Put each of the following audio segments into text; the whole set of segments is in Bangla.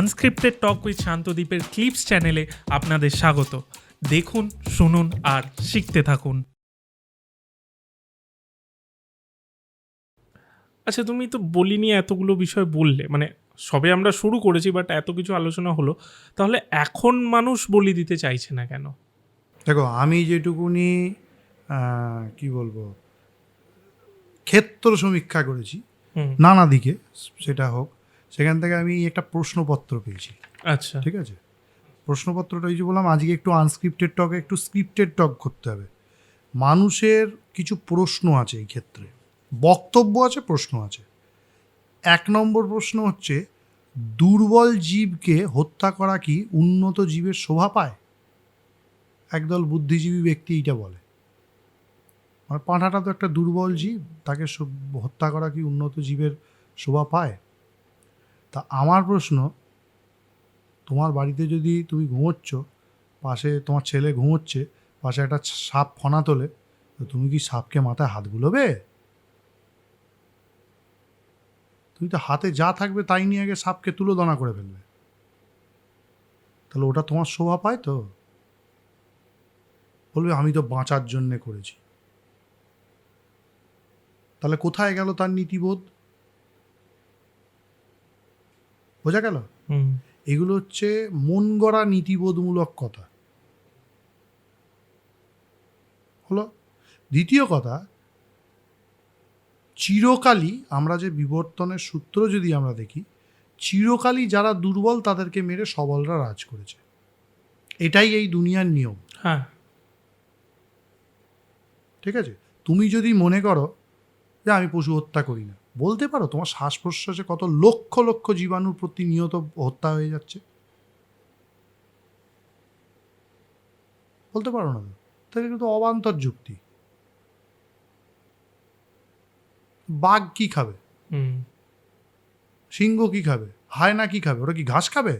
আনস্ক্রিপ্টেড টক উইথ শান্তদ্বীপের ক্লিপস চ্যানেলে আপনাদের স্বাগত। দেখুন শুনুন আর শিখতে থাকুন। আচ্ছা তুমি তো বলিনি এতগুলো বিষয় বললে মানে সবে আমরা শুরু করেছি বাট এত কিছু আলোচনা হলো তাহলে এখন মানুষ বলি দিতে চাইছে না কেন? দেখো আমি যেটুকুনি কি বলব ক্ষেত্র সমীক্ষা করেছি নানা দিকে সেটা হোক সেখান থেকে আমি একটা প্রশ্নপত্র পেয়েছি। আচ্ছা। ঠিক আছে? প্রশ্নপত্রটা ওই যে বললাম আজকে একটু আনস্ক্রিপ্টেড টকে একটু স্ক্রিপ্টেড টক করতে হবে। মানুষের কিছু প্রশ্ন আছে এই ক্ষেত্রে। বক্তব্য আছে প্রশ্ন আছে। এক নম্বর প্রশ্ন হচ্ছে দুর্বল জীবকে হত্যা করা কি উন্নত জীবের শোভা পায়? একদল বুদ্ধিজীবী ব্যক্তি এইটা বলে। মানে পাঁঠাটা তো একটা দুর্বল জীব তাকে হত্যা করা কি উন্নত জীবের শোভা পায়? তা আমার প্রশ্ন, তোমার বাড়িতে যদি তুমি ঘুমোচ্ছ, পাশে তোমার ছেলে ঘুমোচ্ছে, পাশে একটা সাপ ফনা তোলে, তো তুমি কি সাপকে মাথায় হাত বুলোবে? তুমি তো হাতে যা থাকবে তাই নিয়ে আগে সাপকে তুলো দানা করে ফেলবে। তাহলে ওটা তোমার শোভা পায় তো? বলবে, আমি তো বাঁচার জন্যে করেছি। তাহলে কোথায় গেল তার নীতিবোধ? বোঝা গেল? এগুলো হচ্ছে মন গড়া নীতিবোধমূলক কথা। হলো? দ্বিতীয় কথা চিরকালই আমরা যে বিবর্তনের সূত্র যদি আমরা দেখি চিরকালই যারা দুর্বল তাদেরকে মেরে সবলরা রাজ করেছে। এটাই এই দুনিয়ার নিয়ম। হ্যাঁ। ঠিক আছে? তুমি যদি মনে করো যে আমি পশু হত্যা করি না বলতে পারো তোমার শ্বাস প্রশ্বাসে কত লক্ষ লক্ষ জীবাণু প্রতিনিয়ত হত্যা হয়ে যাচ্ছে? বলতে পারো না তাহলে কিন্তু অবান্তর যুক্তি। বাঘ কি খাবে? সিংহ কি খাবে? হায়না কি খাবে? ওরা কি ঘাস খাবে?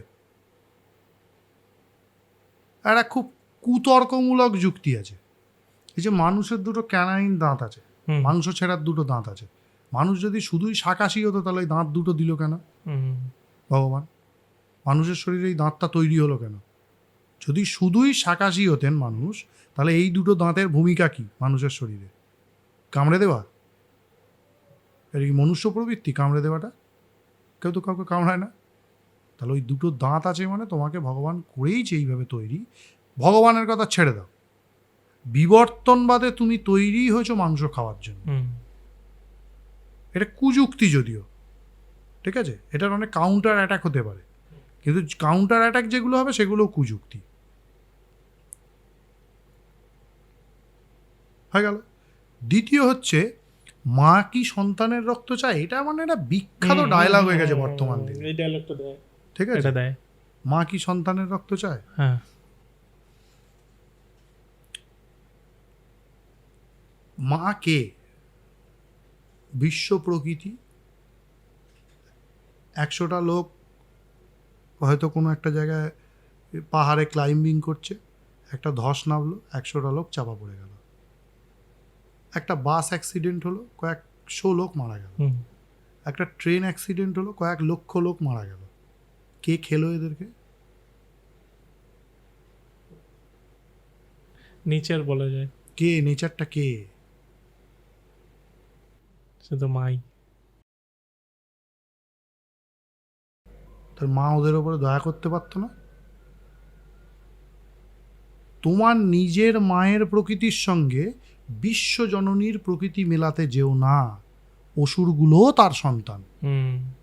একটা খুব কুতর্কমূলক যুক্তি আছে। এই যে মানুষের দুটো ক্যানাইন দাঁত আছে মাংস ছেঁড়ার দুটো দাঁত আছে। মানুষ যদি শুধুই শাকাশি হতো তাহলে ওই দাঁত দুটো দিল কেন? ভগবান মানুষের শরীরে এই দাঁতটা তৈরি হলো কেন? যদি শুধুই শাকাশি হতেন মানুষ তাহলে এই দুটো দাঁতের ভূমিকা কি মানুষের শরীরে? কামড়ে দেওয়া? এটা কি মনুষ্য প্রবৃত্তি কামড়ে দেওয়াটা? কেউ তো কাউকে কামড়ায় না। তাহলে ওই দুটো দাঁত আছে মানে তোমাকে ভগবান করেইছে এইভাবে তৈরি ভগবানের কথা ছেড়ে দাও। বিবর্তনবাদে তুমি তৈরি হয়েছো মাংস খাওয়ার জন্য। এটা কুযুক্তি যদিও ঠিক আছে? এটার অনেক কাউন্টার অ্যাটাক হতে পারে। কিন্তু কাউন্টার অ্যাটাক যেগুলো হবে সেগুলো কুযুক্তি। হয়ে গেল। দ্বিতীয় হচ্ছে মা কি সন্তানের রক্ত চায়? এটা মানে একটা বিখ্যাত ডায়লগ হয়ে গেছে বর্তমান দিনে। এই ডায়লগটা দেয়। ঠিক আছে? এটা দেয়। মা কি সন্তানের রক্ত চায়? হ্যাঁ। মা কে? বিশ্ব প্রকৃতি একশোটা লোক হয়তো কোনো একটা জায়গায় পাহাড়ে ক্লাইম্বিং করছে একটা ধস নামলো একশোটা লোক চাপা পড়ে গেল। একটা বাস অ্যাক্সিডেন্ট হলো কয়েকশো লোক মারা গেল। একটা ট্রেন অ্যাক্সিডেন্ট হলো কয়েক লক্ষ লোক মারা গেল। কে খেলো এদেরকে? নেচার বলা যায়। কে? নেচারটা কে? সে তো মাই তার মা ওদের ওপরে দয়া করতে পারতো না? তোমার নিজের মায়ের প্রকৃতির সঙ্গে বিশ্বজননীর প্রকৃতি মেলাতে যেও না। অসুরগুলোও তার সন্তান। হুম।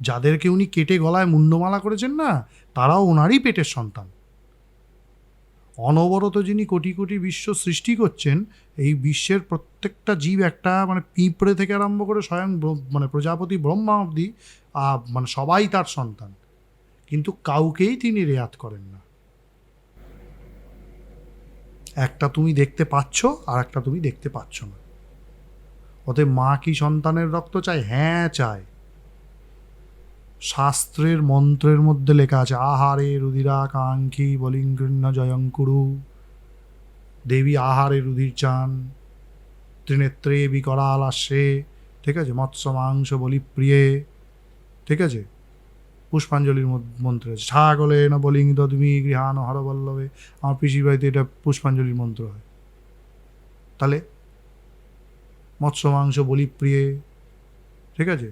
যাদেরকে উনি কেটে গলায় মুন্ডমালা করেছেন না তারাও ওনারই পেটের সন্তান। অনবরত যিনি কোটি কোটি বিশ্ব সৃষ্টি করছেন, এই বিশ্বের প্রত্যেকটা জীব একটা মানে পিঁপড়ে থেকে আরম্ভ করে স্বয়ং মানে প্রজাপতি ব্রহ্মা অবধি মানে সবাই তার সন্তান। কিন্তু কাউকেই তিনি রেয়াত করেন না। একটা তুমি দেখতে পাচ্ছ, আর একটা তুমি দেখতে পাচ্ছ না। অতএব মা কি সন্তানের রক্ত চায়? হ্যাঁ চায়। শাস্ত্রের মন্ত্রের মধ্যে লেখা আছে, আহারে রুধিরা কাঙ্ক্ষী বলিঙ্গৃণ্য জয়ঙ্কুরু, দেবী আহারে রুধির চান ত্রিনেত্রে বিকরাল আসে ঠিক আছে মৎস্য মাংস বলি প্রিয়ে ঠিক আছে, পুষ্পাঞ্জলির মন্ত্র আছে ছাগলে না বলিং দদমি গৃহান হরবল্লভে আমার পিসির বাড়িতে এটা পুষ্পাঞ্জলির মন্ত্র হয়। তাহলে মৎস্য মাংস বলি প্রিয়ে ঠিক আছে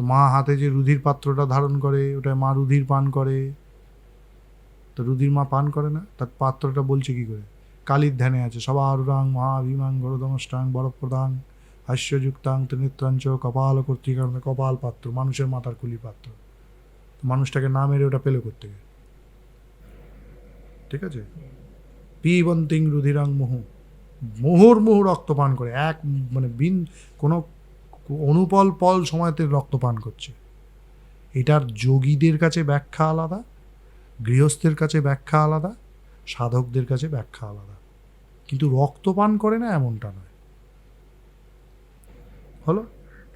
তো মা হাতে যে রুধির পাত্রটা ধারণ করে ওটা মা রুধির পান করে। তো রুধির মা পান করে না, তার পাত্রটা বলছে কি করে? কালীর ধ্যানে আছে, সবারুরাং মহাভীমাং গরদমষ্টাং বরপ্রদাং হাস্যযুক্তাং ত্রিনেত্রাঞ্চ কপাল কর্তৃকারণ কপাল পাত্র, মানুষের মাথার কুলি পাত্র। মানুষটাকে না মেরে ওটা পেলে করতে ঠিক আছে? পিবন্তিং রুধিরাং মুহু। মুহুর মুহু রক্তপান করে, এক মানে বিন কোনো অনুপল পল সময়তে রক্তপান করছে। এটার যোগীদের কাছে ব্যাখ্যা আলাদা গৃহস্থের কাছে ব্যাখ্যা আলাদা সাধকদের কাছে ব্যাখ্যা আলাদা। কিন্তু রক্তপান করে না এমনটা নয়। হলো?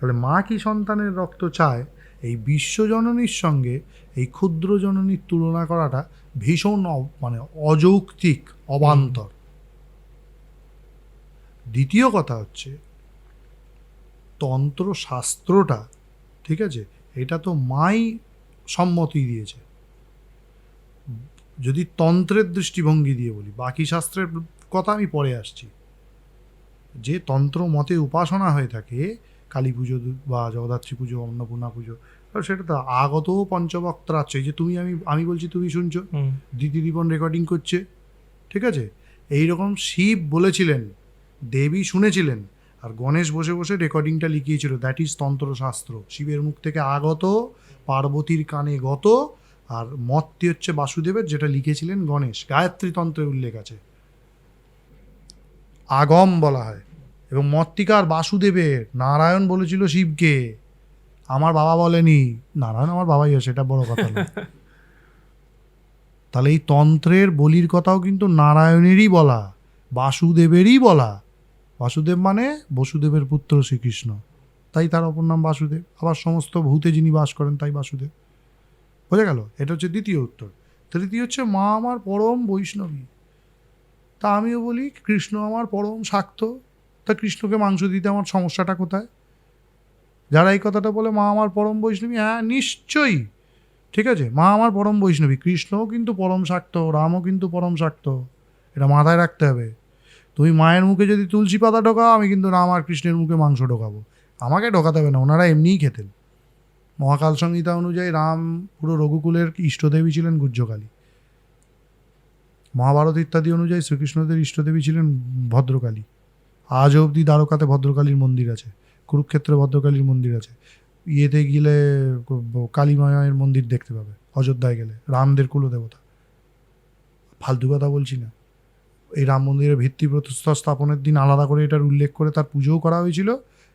তাহলে মা কি সন্তানের রক্ত চায়? এই বিশ্বজননীর সঙ্গে এই ক্ষুদ্র জননীর তুলনা করাটা ভীষণ মানে অযৌক্তিক অবান্তর। দ্বিতীয় কথা হচ্ছে তন্ত্র শাস্ত্রটা ঠিক আছে? এটা তো মাই সম্মতি দিয়েছে। যদি তন্ত্রের দৃষ্টিভঙ্গি দিয়ে বলি বাকি শাস্ত্রের কথা আমি পরে আসছি। যে তন্ত্র মতে উপাসনা হয়ে থাকে কালী পুজো বা জগদ্ধাত্রী পুজো অন্নপূর্ণা পুজো সেটা তো আগত পঞ্চবক্তরা আছে যে তুমি আমি আমি বলছি তুমি শুনছো দিদি রিপন রেকর্ডিং করছে ঠিক আছে? এই রকম শিব বলেছিলেন দেবী শুনেছিলেন আর গণেশ বসে বসে রেকর্ডিংটা লিখিয়েছিল। That is তন্ত্রশাস্ত্র। শিবের মুখ থেকে আগত, পার্বতীর কানে গত, আর মতটি হচ্ছে বাসুদেবের, যেটা লিখেছিলেন গণেশ। গায়ত্রী তন্ত্রের উল্লেখ আছে। আগম বলা হয়। এবং মত্তিকার বাসুদেবের, নারায়ণ বলেছিল শিবকে। আমার বাবা বলেনি। নারায়ণ আমার বাবাই আছে এটা বড় কথা নয়। তাহলে এই তন্ত্রের বলির কথাও কিন্তু নারায়ণেরই বলা, বাসুদেবেরই বলা। বাসুদেব মানে বসুদেবের পুত্র শ্রীকৃষ্ণ। তাই তার অপর নাম বাসুদেব। আবার সমস্ত ভূতে যিনি বাস করেন তাই বাসুদেব। বোঝা গেল? এটা হচ্ছে দ্বিতীয় উত্তর। তৃতীয় হচ্ছে মা আমার পরম বৈষ্ণবী। তা আমিও বলি, কৃষ্ণ আমার পরম শাক্ত। তা কৃষ্ণকে মাংস দিতে আমার সমস্যাটা কোথায়? যারা এই কথাটা বলে মা আমার পরম বৈষ্ণবী হ্যাঁ নিশ্চয়ই। ঠিক আছে? মা আমার পরম বৈষ্ণবী। কৃষ্ণও কিন্তু পরম শাক্ত, রামও কিন্তু পরম শাক্ত। এটা মাথায় রাখতে হবে। তুমি মায়ের মুখে যদি তুলসী পাতা ঢোকাও, আমি কিন্তু রাম আর কৃষ্ণের মুখে মাংস ঢোকাবো। আমাকে ঢোকাতে হবে না, ওনারা এমনিই খেতেন। মহাকাল সংহিতা অনুযায়ী রাম পুরো রঘুকুলের ইষ্টদেবী ছিলেন গুজ্জকালী মহাভারত ইত্যাদি অনুযায়ী শ্রীকৃষ্ণদের ইষ্টদেবী ছিলেন ভদ্রকালী। আজ অবধি দ্বারকাতে ভদ্রকালীর মন্দির আছে, কুরুক্ষেত্রে ভদ্রকালীর মন্দির আছে। ইয়েতে গেলে কালী মায়ের মন্দির দেখতে পাবে, অযোধ্যায় গেলে, রামদের কুলদেবতা। ফালতু কথা বলছি না। এই রাম মন্দিরের ভিত্তি প্রতিষ্ঠা স্থাপনের দিন আলাদা করে এটার উল্লেখ করে তার পুজোও করা হয়েছিল,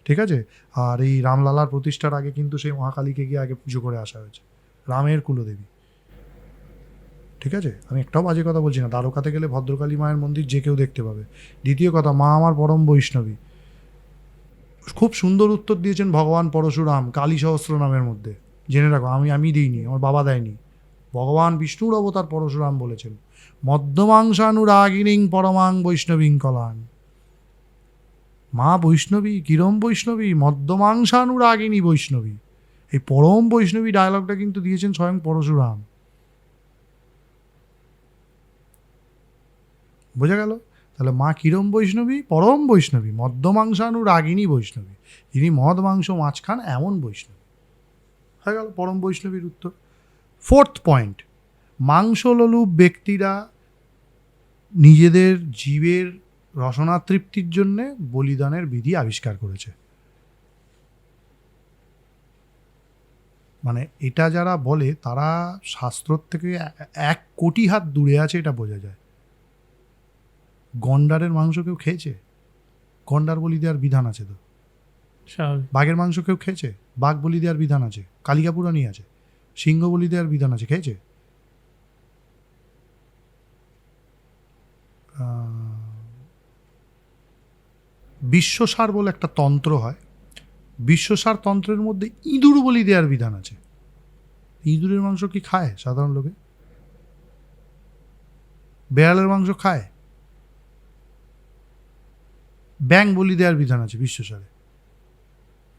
ঠিক আছে? আর এই রামলালার প্রতিষ্ঠার আগে কিন্তু সেই মহাকালীকে গিয়ে আগে পুজো করে আসা হয়েছে, রামের কুলদেবী। ঠিক আছে? আমি একটাও বাজে কথা বলছি না, দ্বারকাতে গেলে ভদ্রকালী মায়ের মন্দির যে কেউ দেখতে পাবে। দ্বিতীয় কথা, মা আমার পরম বৈষ্ণবী। খুব সুন্দর উত্তর দিয়েছেন ভগবান পরশুরাম, কালী সহস্র নামের মধ্যে। জেনে রাখো, আমি আমি দিইনি, আমার বাবা দেয়নি। ভগবান বিষ্ণুর অবতার পরশুরাম বলেছেন। মধ্যমাংসানুরাগিনীং পরমাং বৈষ্ণবীং কলান মা বৈষ্ণবী, কিরম বৈষ্ণবী? মধ্যমাংসানুরাগিনী বৈষ্ণবী। এই পরম বৈষ্ণবী ডায়লগটা কিন্তু দিয়েছেন স্বয়ং পরশুরাম। বোঝা গেল? তাহলে মা কিরম বৈষ্ণবী? পরম বৈষ্ণবী মধ্যমাংসানুরাগিনী বৈষ্ণবী। যিনি মদ মাংস মাছ খান এমন বৈষ্ণবী। হয়ে গেল পরম বৈষ্ণবীর উত্তর। ফোর্থ পয়েন্ট মাংসলোলুপ ব্যক্তিরা নিজেদের জীবের রসনা তৃপ্তির জন্যে বলিদানের বিধি আবিষ্কার করেছে। মানে এটা যারা বলে তারা শাস্ত্রর থেকে এক কোটি হাত দূরে আছে এটা বোঝা যায়। গন্ডারের মাংস কেউ খেয়েছে? গন্ডার বলি দেওয়ার বিধান আছে তো? বাঘের মাংস কেউ খেয়েছে? বাঘ বলি দেওয়ার বিধান আছে? কালিকা পুরাণী আছে। সিংহ বলি দেওয়ার বিধান আছে? খেয়েছে? বিশ্বসার বলে একটা তন্ত্র হয়। বিশ্বসার তন্ত্রের মধ্যে ইঁদুর বলি দেওয়ার বিধান আছে। ইঁদুরের মাংস কি খায় সাধারণ লোকে? বেড়ালের মাংস খায়? ব্যাং বলি দেওয়ার বিধান আছে বিশ্বসারে।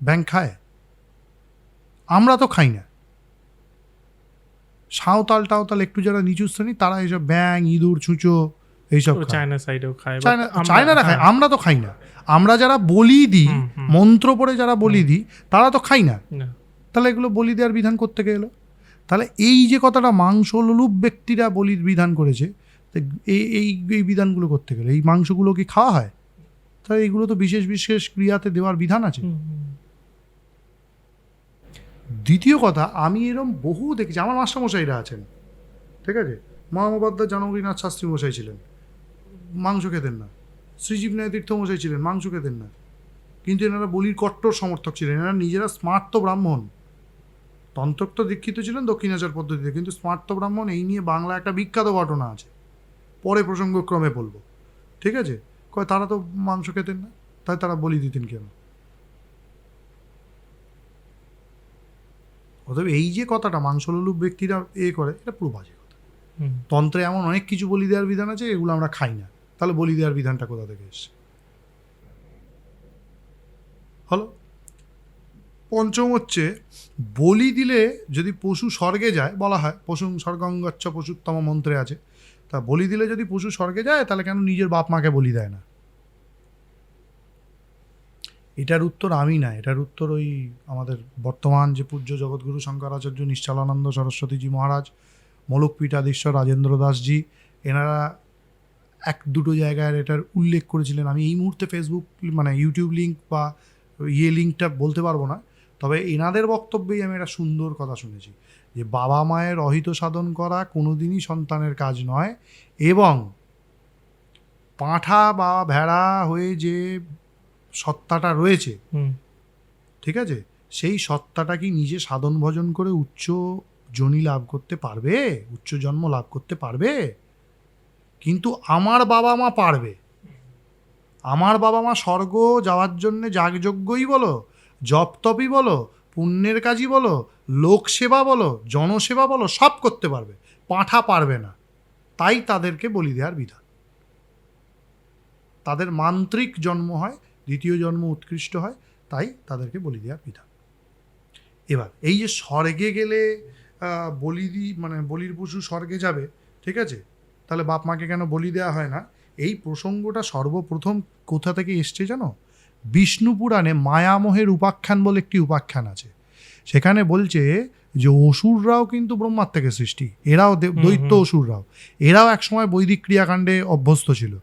ব্যাং খায়? আমরা তো খাই না। সাঁওতাল টাওতাল একটু যারা নিচু শ্রেণি, তারা এইসব ব্যাং ইঁদুর, ছুঁচো এইসব চায়না সাইডেও খায় চায়না চায়নারা খায় হ্যাঁ, আমরা তো খাই না। আমরা যারা বলি দিই। মন্ত্র পড়ে যারা বলি দিই তারা তো খাই না। তাহলে এগুলো বলি দেওয়ার বিধান করতে গেলো তাহলে এই যে কথাটা মাংস লোলুপ ব্যক্তিরা বলির বিধান করেছে এই এই এই বিধানগুলো করতে গেলে এই মাংসগুলো কি খাওয়া হয়? তাহলে এইগুলো তো বিশেষ বিশেষ ক্রিয়াতে দেওয়ার বিধান আছে। দ্বিতীয় কথা আমি এরম বহু দেখেছি আমার মাস্টারমশাইরা আছেন ঠিক আছে? মহামবাদ্দার জানকীনাথ শাস্ত্রী মশাই ছিলেন। মাংস খেতেন না। শ্রীজীব ন্যায় তীর্থ মশাই ছিলেন মাংস খেতেন না। কিন্তু এনারা বলির কট্টর সমর্থক ছিলেন এনারা নিজেরা স্মার্ত তো ব্রাহ্মণ। তন্ত্রক্ত দীক্ষিত ছিলেন দক্ষিণাচার পদ্ধতিতে কিন্তু স্মার্ত ব্রাহ্মণ এই নিয়ে বাংলা একটা বিখ্যাত ঘটনা আছে। পরে প্রসঙ্গক্রমে বলব। ঠিক আছে? কয় তারা তো মাংস খেতেন না তাই তারা বলি দিতেন কেন? অতএব এই যে কথাটা মাংসলোলুপ ব্যক্তিরা এ করে এটা পুরো বাজে কথা। তন্ত্রে এমন অনেক কিছু বলি দেওয়ার বিধান আছে এগুলো আমরা খাই না। তাহলে বলি দেওয়ার বিধানটা কোথা থেকে এসছে? হলো, পঞ্চম হচ্ছে, বলি দিলে যদি পশু স্বর্গে যায়, বলা হয়, পশু স্বর্গঙ্গচ্ছ পশুত্তম মন্ত্রে আছে, তা বলি দিলে যদি পশু স্বর্গে যায়, তাহলে কেন নিজের বাপ মাকে বলি দেয় না? এটার উত্তর আমি না এটার উত্তর ওই আমাদের বর্তমান যে পূজ্য জগৎগুরু শঙ্করাচার্য নিশ্চলানন্দ সরস্বতীজি মহারাজ মলক পীঠাধীশ্বর রাজেন্দ্র দাসজি এনারা এক দুটো জায়গায় এটার উল্লেখ করেছিলেন। আমি এই মুহূর্তে ফেসবুক মানে ইউটিউব লিঙ্ক বা ইয়ে লিঙ্কটা বলতে পারব না। তবে এনাদের বক্তব্যেই আমি একটা সুন্দর কথা শুনেছি যে বাবা মায়ের অহিত সাধন করা কোনোদিনই সন্তানের কাজ নয় এবং পাঁঠা বা ভেড়া হয়ে যে সত্তাটা রয়েছে ঠিক আছে? সেই সত্তাটা কি নিজে সাধন ভজন করে উচ্চ জনি লাভ করতে পারবে? উচ্চ জন্ম লাভ করতে পারবে? কিন্তু আমার বাবা মা পারবে। আমার বাবা মা স্বর্গ যাওয়ার জন্যে যাগযজ্ঞই বলো, জপতপই বলো, পুণ্যের কাজই বলো, লোকসেবা বলো, জনসেবা বলো, সব করতে পারবে, পাঁঠা পারবে না। তাই তাদেরকে বলি দেওয়ার বিধান। তাদের মান্ত্রিক জন্ম হয়, দ্বিতীয় জন্ম উৎকৃষ্ট হয়, তাই তাদেরকে বলি দেওয়ার বিধান। এবার, এই যে স্বর্গে গেলে বলি মানে বলির পশু স্বর্গে যাবে, ঠিক আছে? তাহলে বাপ মাকে কেন বলি দেওয়া হয় না? এই প্রসঙ্গটা সর্বপ্রথম কোথা থেকে এসছে জানো? বিষ্ণু পুরাণে মায়ামোহের উপাখ্যান বলে একটি উপাখ্যান আছে। সেখানে বলছে যে অসুররাও কিন্তু ব্রহ্মার থেকে সৃষ্টি। এরাও দৈত্য অসুররাও। এরাও একসময় বৈদিক ক্রিয়াকাণ্ডে অভ্যস্ত ছিল।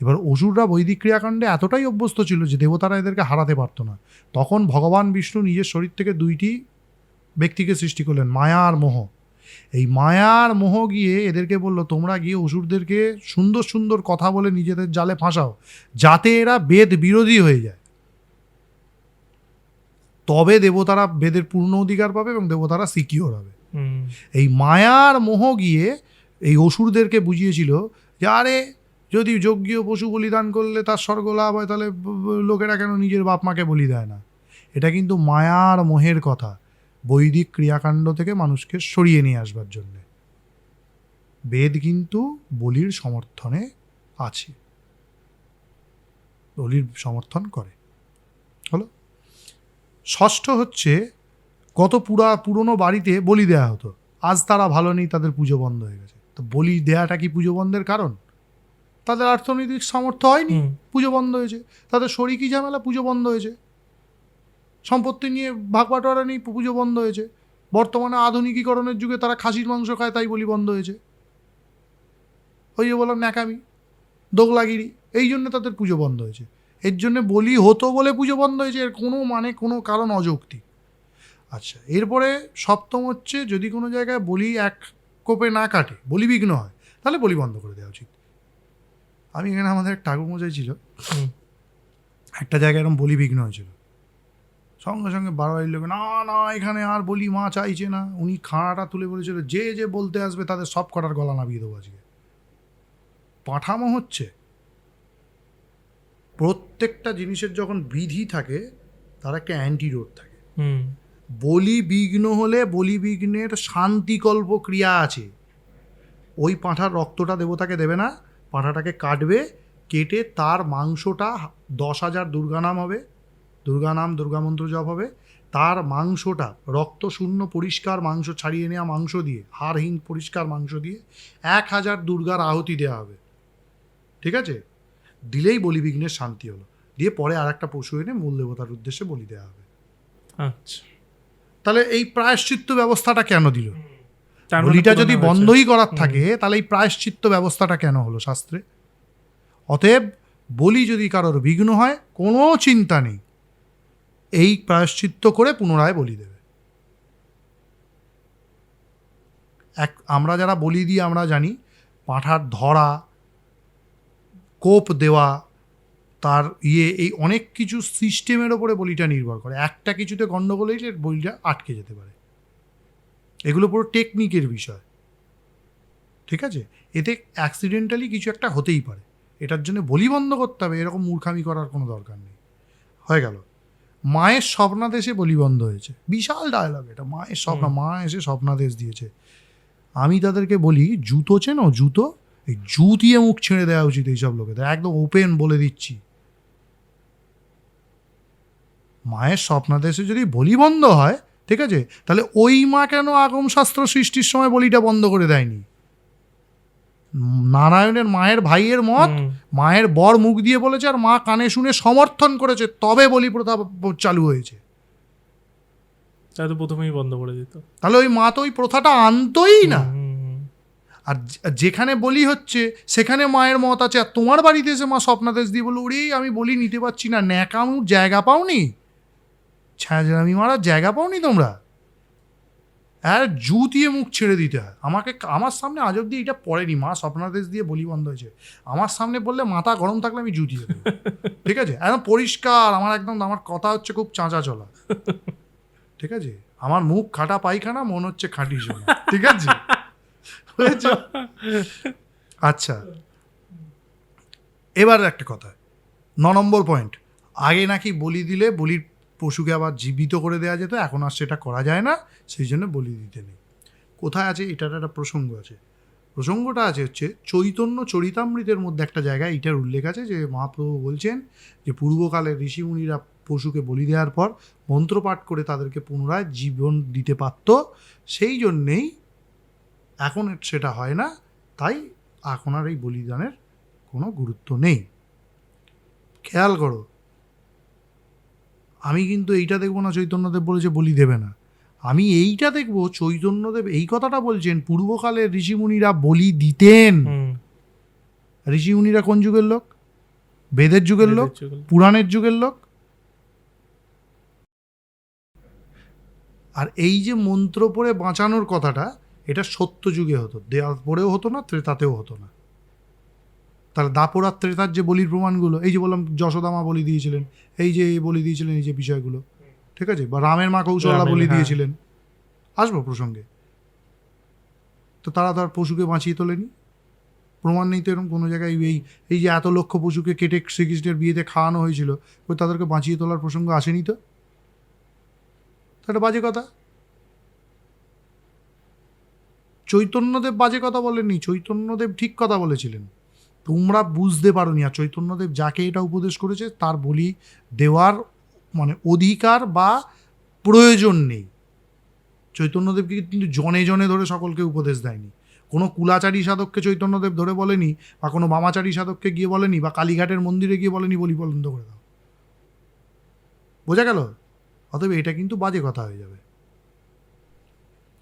এবার অসুররা বৈদিক ক্রিয়াকাণ্ডে এতটাই অভ্যস্ত ছিল যে দেবতারা এদেরকে হারাতে পারতো না। তখন ভগবান বিষ্ণু নিজের শরীর থেকে দুইটি ব্যক্তিকে সৃষ্টি করলেন মায়া আর মোহ। এই মায়ার মোহ গিয়ে এদেরকে বলল তোমরা গিয়ে অসুরদেরকে সুন্দর সুন্দর কথা বলে নিজেদের জালে ফাঁসাও যাতে এরা বেদ বিরোধী হয়ে যায়। তবে দেবতারা বেদের পূর্ণ অধিকার পাবে এবং দেবতারা সিকিওর হবে। এই মায়ার মোহ গিয়ে এই অসুরদেরকে বুঝিয়েছিল যে আরে যদি যজ্ঞীয় পশু বলিদান করলে তার স্বর্গ লাভ হয় তাহলে লোকেরা কেন নিজের বাপ মাকে বলি দেয় না? এটা কিন্তু মায়ার মোহের কথা। বৈদিক ক্রিয়াকাণ্ড থেকে মানুষকে সরিয়ে নিয়ে আসবার জন্যে। বেদ কিন্তু বলির সমর্থনে আছে। বলির সমর্থন করে। হলো? ষষ্ঠ হচ্ছে কত পুরা পুরনো বাড়িতে বলি দেয়া হতো। আজ তারা ভালো নেই তাদের পুজো বন্ধ হয়ে গেছে। তো বলি দেয়াটা কি পুজো বন্ধের কারণ? তাদের অর্থনৈতিক সামর্থ্য হয়নি পুজো বন্ধ হয়েছে। তাদের শরিকি ঝামেলা পুজো বন্ধ হয়েছে। সম্পত্তি নিয়ে ভাগ বাটোয়ারা নেই পুজো বন্ধ হয়েছে। বর্তমানে আধুনিকীকরণের যুগে তারা খাসির মাংস খায় তাই বলি বন্ধ হয়েছে। ওই যে বললাম ন্যাকামি দোগলাগিরি এই জন্য তাদের পুজো বন্ধ হয়েছে। এর জন্য বলি হতো বলে পুজো বন্ধ হয়েছে এর কোনো মানে কোনো কারণ অযৌক্তিক আচ্ছা এরপরে সপ্তম হচ্ছে যদি কোনো জায়গায় বলি এক কোপে না কাটে বলি বিঘ্ন হয় তাহলে বলি বন্ধ করে দেওয়া উচিত। আমি এখানে আমাদের এক ঠাকুর মশাই ছিল একটা জায়গায় এরকম বলি বিঘ্ন হয়েছিল। সঙ্গে সঙ্গে বারোয়ারির লোক না না এখানে আর বলি মা চাইছে না। উনি খাঁড়াটা তুলে বলেছিল যে যে বলতে আসবে তাদের সব কটার গলা নামিয়ে দেবো আজকে। পাঠামো হচ্ছে। প্রত্যেকটা জিনিসের যখন বিধি থাকে তার একটা অ্যান্টিডোট থাকে। হুম। বলি বিঘ্ন হলে বলি বিঘ্নের শান্তিকল্প ক্রিয়া আছে। ওই পাঁঠার রক্তটা দেবতাকে দেবে না পাঁঠাটাকে কাটবে কেটে তার মাংসটা দশ হাজার দুর্গানাম হবে দুর্গানাম মন্ত্র জপ হবে। তার মাংসটা রক্ত শূন্য পরিষ্কার মাংস ছাড়িয়ে নেওয়া মাংস দিয়ে হাড়হীন পরিষ্কার মাংস দিয়ে এক হাজার দুর্গার আহুতি দেওয়া হবে। ঠিক আছে? দিলেই বলিবিঘ্নের শান্তি হলো। দিয়ে পরে আর একটা পশু এনে মূল দেবতার উদ্দেশ্যে বলি দেওয়া হবে। আচ্ছা। তাহলে এই প্রায়শ্চিত্ত ব্যবস্থাটা কেন দিল? মানে বলিটা যদি বন্ধই করার থাকে তাহলে এই প্রায়শ্চিত্ত ব্যবস্থাটা কেন হলো শাস্ত্রে? অতএব বলি যদি কারোর বিঘ্ন হয় কোনো চিন্তা নেই। এই প্রায়শ্চিত্ত করে পুনরায় বলি দেবে। এক, আমরা যারা বলি দিই, আমরা জানি পাঁঠার ধরা, কোপ দেওয়া, তার ইয়ে এই অনেক কিছু সিস্টেমের ওপরে বলিটা নির্ভর করে। একটা কিছুতে গণ্ডগোল হয়েছে বলিটা আটকে যেতে পারে। এগুলো পুরো টেকনিকের বিষয়। ঠিক আছে? এতে অ্যাক্সিডেন্টালি কিছু একটা হতেই পারে। এটার জন্য বলি বন্ধ করতে হবে, এরকম মূর্খামি করার কোনো দরকার নেই। হয়ে গেল। মায়ের স্বপ্নাদেশে বলি বন্ধ হয়েছে। বিশাল ডায়লগ এটা মায়ের স্বপ্ন মা এসে স্বপ্নাদেশ দিয়েছে। আমি তাদেরকে বলি জুতো চেনো? জুতো? এই জুতিয়ে মুখ ছেড়ে দেওয়া উচিত এইসব লোকেদের। একদম ওপেন বলে দিচ্ছি। মায়ের স্বপ্নাদেশে যদি বলি বন্ধ হয় ঠিক আছে? তাহলে ওই মা কেন আগম শাস্ত্র সৃষ্টির সময় বলিটা বন্ধ করে দেয়নি? নারায়ণের মায়ের ভাইয়ের মত মায়ের বর মুখ দিয়ে বলেছে আর মা কানে শুনে সমর্থন করেছে তবে বলি প্রথা চালু হয়েছে। তাই প্রথমেই বন্ধ করে দিত। তাহলে ওই মা তো ওই প্রথাটা আনতোই না। আর যেখানে বলি হচ্ছে সেখানে মায়ের মত আছে। আর তোমার বাড়িতে এসে মা স্বপ্নাদেশ দিয়ে বলো ওরে আমি বলি নিতে পারছি না ন্যাকামুর জায়গা পাওনি? ছায়াজামি মারার জায়গা পাওনি তোমরা? আর জুতিয়ে মুখ ছেড়ে দিতে হয়। আমাকে আমার সামনে আজ অব্দি এটা পড়েনি। মা স্বপ্নাদেশ দিয়ে বলি বন্ধ হয়েছে। আমার সামনে বললে মাথা গরম থাকলে আমি জুতিয়ে দেবো। ঠিক আছে? একদম পরিষ্কার। আমার একদম আমার কথা হচ্ছে খুব চাঁচা চলা। ঠিক আছে? আমার মুখ খাটা পায়খানা মন হচ্ছে খাঁটি সোনা ঠিক আছে? হয়েছে? আচ্ছা। এবার একটা কথা। ন নম্বর পয়েন্ট আগে নাকি বলি দিলে বলির পশুকে আবার জীবিত করে দেওয়া যেত, এখন আর সেটা করা যায় না, সেই জন্য বলি দিতে নেই। কোথায় আছে? এটার একটা প্রসঙ্গ আছে। প্রসঙ্গটা আছে হচ্ছে, চৈতন্য চরিতামৃতের মধ্যে একটা জায়গায় এটার উল্লেখ আছে যে মহাপ্রভু বলছেন যে পূর্বকালে ঋষিমুনিরা পশুকে বলি দেওয়ার পর মন্ত্রপাঠ করে তাদেরকে পুনরায় জীবন দিতে পারত। সেই জন্যেই এখন সেটা হয় না, তাই এখন আর এই বলিদানের কোনো গুরুত্ব নেই। খেয়াল করো আমি কিন্তু এইটা দেখব না চৈতন্যদেব বলেছে বলি দেবে না। আমি এইটা দেখব চৈতন্যদেব এই কথাটা বলছেন পূর্বকালে ঋষিমুনিরা বলি দিতেন। ঋষিমুনিরা কোন যুগের লোক? বেদের যুগের লোক। পুরাণের যুগের লোক? আর এই যে মন্ত্র পড়ে বাঁচানোর কথাটা এটা সত্য যুগে হতো। দেয়াল পড়েও হতো না ত্রেতাতেও হতো না। তাহলে দাপরার ত্রেতার যে বলির প্রমাণগুলো এই যে বললাম যশোদামা বলি দিয়েছিলেন এই যে বলি দিয়েছিলেন এই যে বিষয়গুলো ঠিক আছে? বা রামের মা কৌশল্যা রামের, বলি হ্যাঁ। দিয়েছিলেন। আসব প্রসঙ্গে। তো তারা তার পশুকে বাঁচিয়ে তোলেনি। প্রমাণ নেই তো এরকম কোনো জায়গায় এই এই যে এত লক্ষ পশুকে কেটে শ্রীকৃষ্ণের বিয়েতে খাওয়ানো হয়েছিল ওই তাদেরকে বাঁচিয়ে তোলার প্রসঙ্গ আসেনি তো? তো একটা বাজে কথা। চৈতন্যদেব বাজে কথা বলেননি চৈতন্যদেব ঠিক কথা বলেছিলেন। তোমরা বুঝতে পারো নি আর চৈতন্যদেব যাকে এটা উপদেশ করেছে, তার বলি দেওয়ার মানে অধিকার বা প্রয়োজন নেই। চৈতন্যদেবকে কিন্তু জনে জনে ধরে সকলকে উপদেশ দেয়নি। কোনো কুলাচারী সাধককে চৈতন্যদেব ধরে বলেনি বা কোনো বামাচারী সাধককে গিয়ে বলেনি বা কালীঘাটের মন্দিরে গিয়ে বলেনি বলি বন্ধ করে দাও। বোঝা গেল? অতএব এটা কিন্তু বাজে কথা হয়ে যাবে।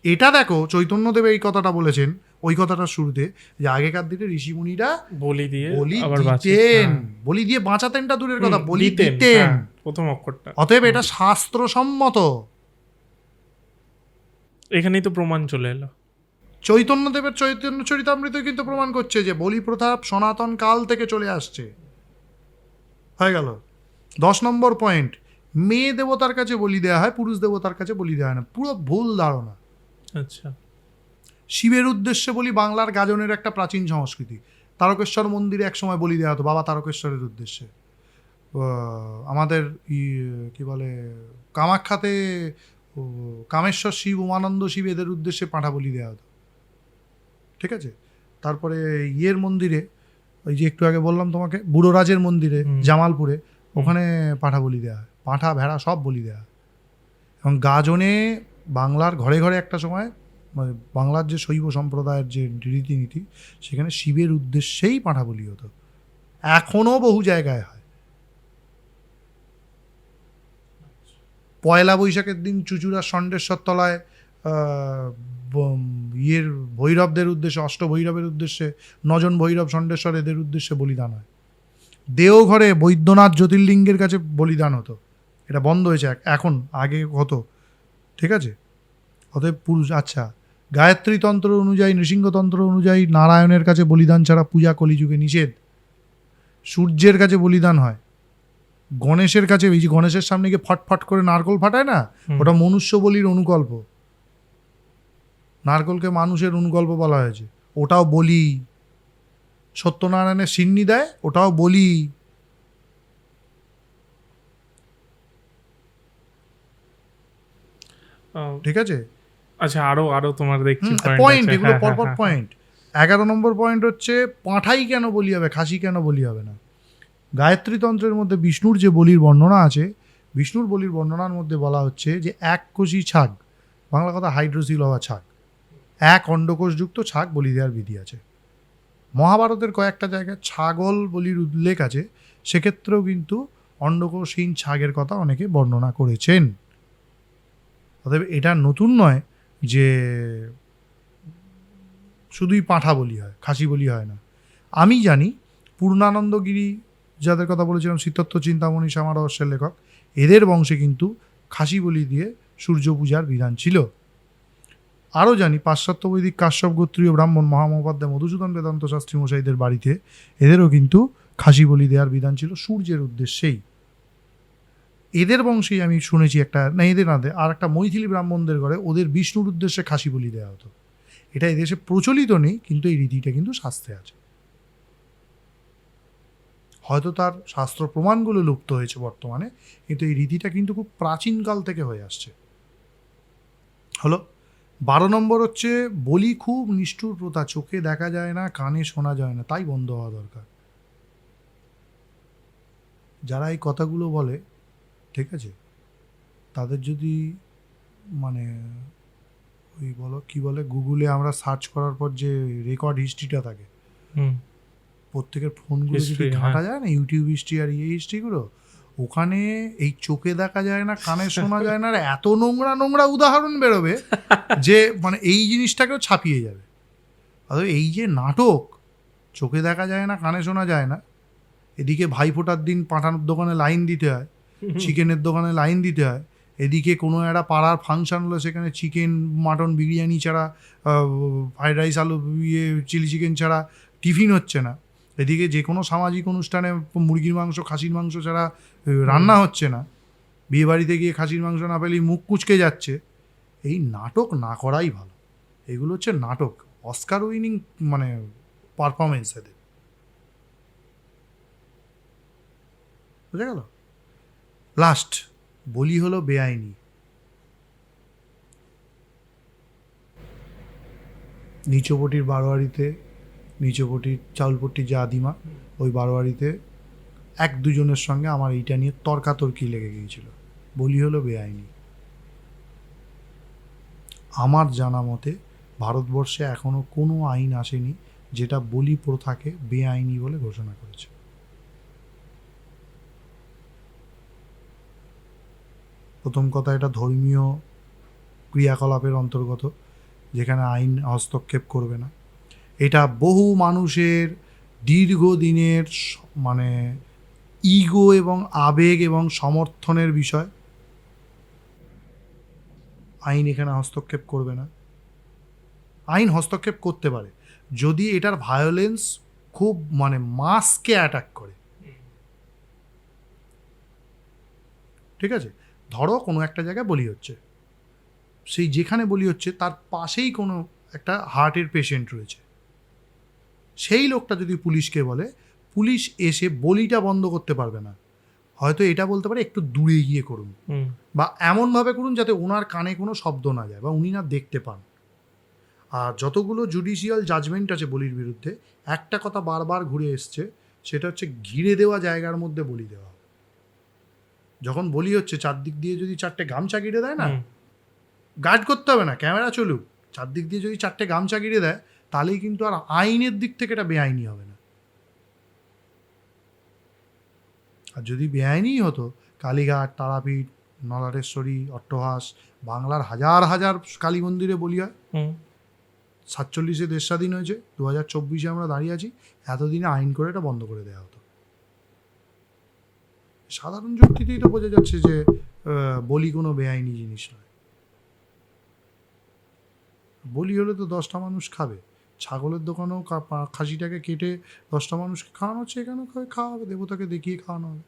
এটা দেখো, চৈতন্যদেব এই কথাটা বলেছেন ওই কথাটার শুরুতে যে আগেকার দিনে ঋষিমুনিরা বলি দিয়ে বলি দিতেন। হ্যাঁ। বলি দিয়ে বাঁচাতেনটা দূরের কথা বলি দিতেন হ্যাঁ, প্রথম অক্ষরটা। অতএব এটা শাস্ত্রসম্মত। এখানেই তো প্রমাণ চলে এলো। চৈতন্যদেবের চৈতন্য চরিতামৃত কিন্তু প্রমাণ করছে যে বলি প্রথা সনাতন কাল থেকে চলে আসছে। হয়ে গেল। দশ নম্বর পয়েন্ট মেয়ে দেবতার কাছে বলি দেওয়া হয় পুরুষ দেবতার কাছে বলি দেওয়া হয় না। পুরো ভুল ধারণা। আচ্ছা। শিবের উদ্দেশ্যে বলি বাংলার গাজনের একটা প্রাচীন সংস্কৃতি। তারকেশ্বর মন্দিরে একসময় বলি দেওয়া হতো বাবা তারকেশ্বরের উদ্দেশ্যে। আমাদের ই- কি বলে কামাখ্যাতে কামেশ্বর শিব উমানন্দ শিব এদের উদ্দেশ্যে পাঁঠা বলি দেওয়া হতো। ঠিক আছে? তারপরে ইয়ের মন্দিরে ওই যে একটু আগে বললাম তোমাকে বুড়োরাজের মন্দিরে জামালপুরে ওখানে পাঁঠা বলি দেওয়া হয়। পাঁঠা ভেড়া সব বলি দেওয়া হয়। এবং গাজনে বাংলার ঘরে ঘরে একটা সময় মানে বাংলার যে শৈব সম্প্রদায়ের যে রীতিনীতি, সেখানে শিবের উদ্দেশ্যেই পাঁঠা বলি হতো। এখনও বহু জায়গায় হয়। পয়লা বৈশাখের দিন চুচুড়া ষণ্ডেশ্বর তলায় ইয়ের ভৈরবদের উদ্দেশ্যে অষ্ট ভৈরবের উদ্দেশ্যে, নজন ভৈরব ষণ্ডেশ্বর এদের উদ্দেশ্যে বলিদান হয়। দেওঘরে বৈদ্যনাথ জ্যোতির্লিঙ্গের কাছে বলিদান হতো। এটা বন্ধ হয়েছে এখন, আগে হতো ঠিক আছে? অতএব পুরুষ আচ্ছা গায়ত্রী তন্ত্র অনুযায়ী নৃসিংহতন্ত্র অনুযায়ী নারায়ণের কাছে বলিদান ছাড়া পূজা কলিযুগে নিষেধ। সূর্যের কাছে বলিদান হয়। গণেশের কাছে এই যে গণেশের সামনে গিয়ে ফটফট করে নারকল ফাটায় না? ওটা মনুষ্য বলির অনুকল্প। নারকলকে মানুষের অনুকল্প বলা হয়েছে। ওটাও বলি। সত্যনারায়ণের সিন্নি দেয় ওটাও বলি। ঠিক আছে? আচ্ছা আরও আরও তোমার দেখছি পয়েন্ট এগুলো হ্যাঁ, পরপর হ্যাঁ, হ্যাঁ। পয়েন্ট এগারো নম্বর পয়েন্ট হচ্ছে পাঁঠাই কেন বলি হবে খাসি কেন বলি হবে না? গায়ত্রী তন্ত্রের মধ্যে বিষ্ণুর যে বলির বর্ণনা আছে বিষ্ণুর বলির বর্ণনার মধ্যে বলা হচ্ছে যে এক কোষি ছাগ বাংলা কথা হাইড্রোসিল হওয়া ছাগ এক অন্ডকোষযুক্ত ছাগ বলি দেওয়ার বিধি আছে। মহাভারতের কয়েকটা জায়গায় ছাগল বলির উল্লেখ আছে সেক্ষেত্রেও কিন্তু অন্ডকোষহীন ছাগের কথা অনেকে বর্ণনা করেছেন। অতএব এটা নতুন নয় যে শুধুই পাঁঠা বলি হয়, খাসি বলি হয় না। আমি জানি পূর্ণানন্দগিরি যাদের কথা বলেছিলাম শীতত্ব চিন্তামণি সমারহস্যের লেখক, এদের বংশে কিন্তু খাসি বলি দিয়ে সূর্য পূজার বিধান ছিল। আরও জানি পাশ্চাত্য বৈদিক কাশ্যপ গোত্রীয় ব্রাহ্মণ মহামহোপাধ্যায় মধুসূদন বেদান্ত শাস্ত্রী মশাইদের বাড়িতে এদেরও কিন্তু খাসি বলি দেওয়ার বিধান ছিল। সূর্যের উদ্দেশ্যেই। এদের বংশেই আমি শুনেছি একটা, না, এদের না, আর একটা মৈথিলি ব্রাহ্মণদের ঘরে ওদের বিষ্ণুর উদ্দেশ্যে খাসি বলি দেওয়া হতো। এটা এদেশে প্রচলিত নেই, কিন্তু এই রীতিটা কিন্তু শাস্ত্রে আছে। হয়তো তার শাস্ত্র প্রমাণগুলো লুপ্ত হয়েছে বর্তমানে, কিন্তু এই রীতিটা কিন্তু খুব প্রাচীনকাল থেকে হয়ে আসছে। হলো, বারো নম্বর হচ্ছে, বলি খুব নিষ্ঠুর প্রথা, চোখে দেখা যায় না, কানে শোনা যায় না, তাই বন্ধ হওয়া দরকার। যারা এই কথাগুলো বলে ঠিক আছে? তাদের যদি মানে ওই বলো কি বলে গুগলে আমরা সার্চ করার পর যে রেকর্ড হিস্ট্রিটা থাকে হুম, প্রত্যেকের ফোনগুলো যদি ঘাঁটা হ্যাঁ। যায় না ইউটিউব হিস্ট্রি আর ইয়ে হিস্ট্রিগুলো ওখানে এই চোখে দেখা যায় না কানে শোনা যায় না আর এত নোংরা নোংরা উদাহরণ বেরোবে যে মানে এই জিনিসটাকেও ছাপিয়ে যাবে। অথবা এই যে নাটক চোখে দেখা যায় না কানে শোনা যায় না এদিকে ভাইফোঁটার দিন পাঠানোর দোকানে লাইন দিতে হয় চিকেনের দোকানে লাইন দিতে হয়। এদিকে কোনো একটা পাড়ার ফাংশন হলো, সেখানে চিকেন মাটন বিরিয়ানি ছাড়া ফ্রাইড রাইস আলু ইয়ে চিলি চিকেন ছাড়া টিফিন হচ্ছে না। এদিকে যে কোনো সামাজিক অনুষ্ঠানে মুরগির মাংস, খাসির মাংস ছাড়া রান্না হচ্ছে না। বিয়ে বাড়িতে গিয়ে খাসির মাংস না পেলেই মুখ কুচকে যাচ্ছে। এই নাটক না করাই ভালো। এগুলো হচ্ছে নাটক। অস্কার উইনিং মানে পারফরমেন্স এদের। বুঝে গেল? লাস্ট বলি হলো বেআইনি। নিচপটির বারোয়ারিতে, নিচপটির চাউলপট্টির যে আদিমা, ওই বারোয়ারিতে এক দুজনের সঙ্গে আমার এইটা নিয়ে তর্কাতর্কি লেগে গিয়েছিল। বলি হলো বেআইনি। আমার জানা মতে ভারতবর্ষে এখনও কোনো আইন আসেনি যেটা বলি প্রথাকে বেআইনি বলে ঘোষণা করেছে। প্রথম কথা এটা ধর্মীয় ক্রিয়াকলাপের অন্তর্গত, যেখানে আইন হস্তক্ষেপ করবে না। এটা বহু মানুষের দীর্ঘদিনের মানে ইগো এবং আবেগ এবং সমর্থনের বিষয়। আইন এখানে হস্তক্ষেপ করবে না। আইন হস্তক্ষেপ করতে পারে। যদি এটার ভায়োলেন্স খুব মানে মাসকে অ্যাটাক করে। ঠিক আছে? ধরো কোনো একটা জায়গায় বলি হচ্ছে। সেই যেখানে বলি হচ্ছে তার পাশেই কোনো একটা হার্টের পেশেন্ট রয়েছে। সেই লোকটা যদি পুলিশকে বলে পুলিশ এসে বলিটা বন্ধ করতে পারবে না। হয়তো এটা বলতে পারে একটু দূরে গিয়ে করুন। বা এমনভাবে করুন যাতে ওনার কানে কোনো শব্দ না যায় বা উনি না দেখতে পান। আর যতগুলো জুডিশিয়াল জাজমেন্ট আছে বলির বিরুদ্ধে একটা কথা বারবার ঘুরে এসছে সেটা হচ্ছে ঘিরে দেওয়া জায়গার মধ্যে বলি দেওয়া। যখন বলি হচ্ছে চারদিক দিয়ে যদি চারটে গামছা গিড়ে দেয় না গার্ড করতে হবে না ক্যামেরা চলুক। চারদিক দিয়ে যদি চারটে গামছা গিড়ে দেয় তাহলেই কিন্তু আর আইনের দিক থেকে এটা বেআইনি হবে না। আর যদি বেআইনি হতো কালীঘাট তারাপীঠ নলারেশ্বরী অট্টহাস বাংলার হাজার হাজার কালী মন্দিরে বলি হয় সাতচল্লিশে দেশ স্বাধীন হয়েছে দু হাজার চব্বিশে আমরা দাঁড়িয়ে আছি এতদিনে আইন করে এটা বন্ধ করে দেওয়া হতো। সাধারণ যুক্তিতেই তো বোঝা যাচ্ছে যে বলি কোনো বেআইনি জিনিস নয়। বলি হলে তো দশটা মানুষ খাবে। ছাগলের দোকানেও খাসিটাকে কেটে দশটা মানুষকে খাওয়ানো হচ্ছে এখানেও খাওয়া- খাওয়া হবে দেবতাকে দেখিয়ে খাওয়ানো হবে।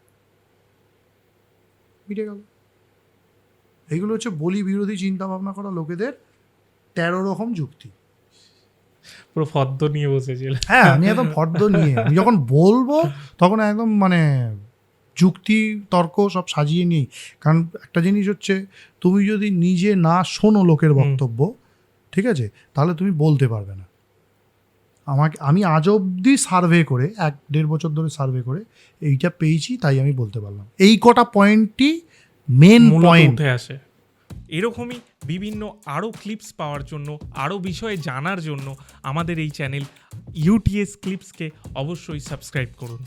মিটে গেল। এগুলো হচ্ছে বলি বিরোধী চিন্তা ভাবনা করা লোকেদের তেরো রকম যুক্তি। পুরো ফদ্দ নিয়ে বসেছিল। হ্যাঁ আমি একদম ফর্দ নিয়ে। আমি যখন বলব তখন একদম মানে যুক্তি তর্ক সব সাজিয়ে নিই কারণ একটা জিনিস হচ্ছে তুমি যদি নিজে না শোনো লোকের। বক্তব্য ঠিক আছে? তাহলে তুমি বলতে পারবে না। আমাকে আমি আজ অবধি সার্ভে করে এক দেড় বছর ধরে সার্ভে করে এইটা পেয়েছি তাই আমি বলতে পারলাম। এই কটা পয়েন্টই মেন পয়েন্ট আসে। এরকমই বিভিন্ন আরও ক্লিপস পাওয়ার জন্য আরও বিষয়ে জানার জন্য আমাদের এই চ্যানেল ইউটিএস ক্লিপসকে অবশ্যই সাবস্ক্রাইব করুন।